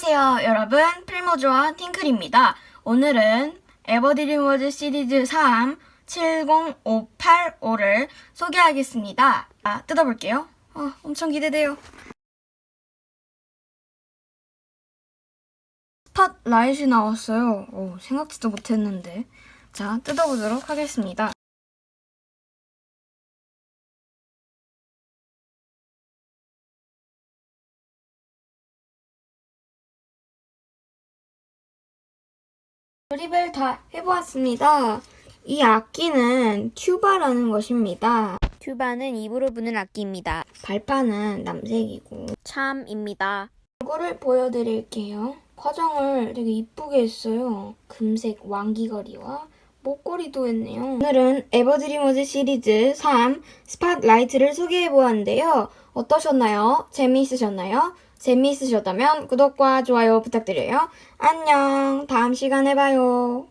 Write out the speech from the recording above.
안녕하세요, 여러분. 필모즈와 팅클입니다. 오늘은 에버드리머즈 시리즈 3 70585를 소개하겠습니다. 아, 뜯어볼게요. 어, 엄청 기대돼요. 스팟라이트이 나왔어요. 오, 생각지도 못했는데. 자, 뜯어보도록 하겠습니다. 조립을 다 해보았습니다. 이 악기는 튜바라는 것입니다. 튜바는 입으로 부는 악기입니다. 발판은 남색이고 참입니다. 얼굴을 보여드릴게요. 화장을 되게 이쁘게 했어요. 금색 왕기거리와 목걸이도 했네요. 오늘은 에버드리머즈 시리즈 3 스팟라이트를 소개해보았는데요. 어떠셨나요? 재미있으셨나요? 재미있으셨다면 구독과 좋아요 부탁드려요. 안녕. 다음 시간에 봐요.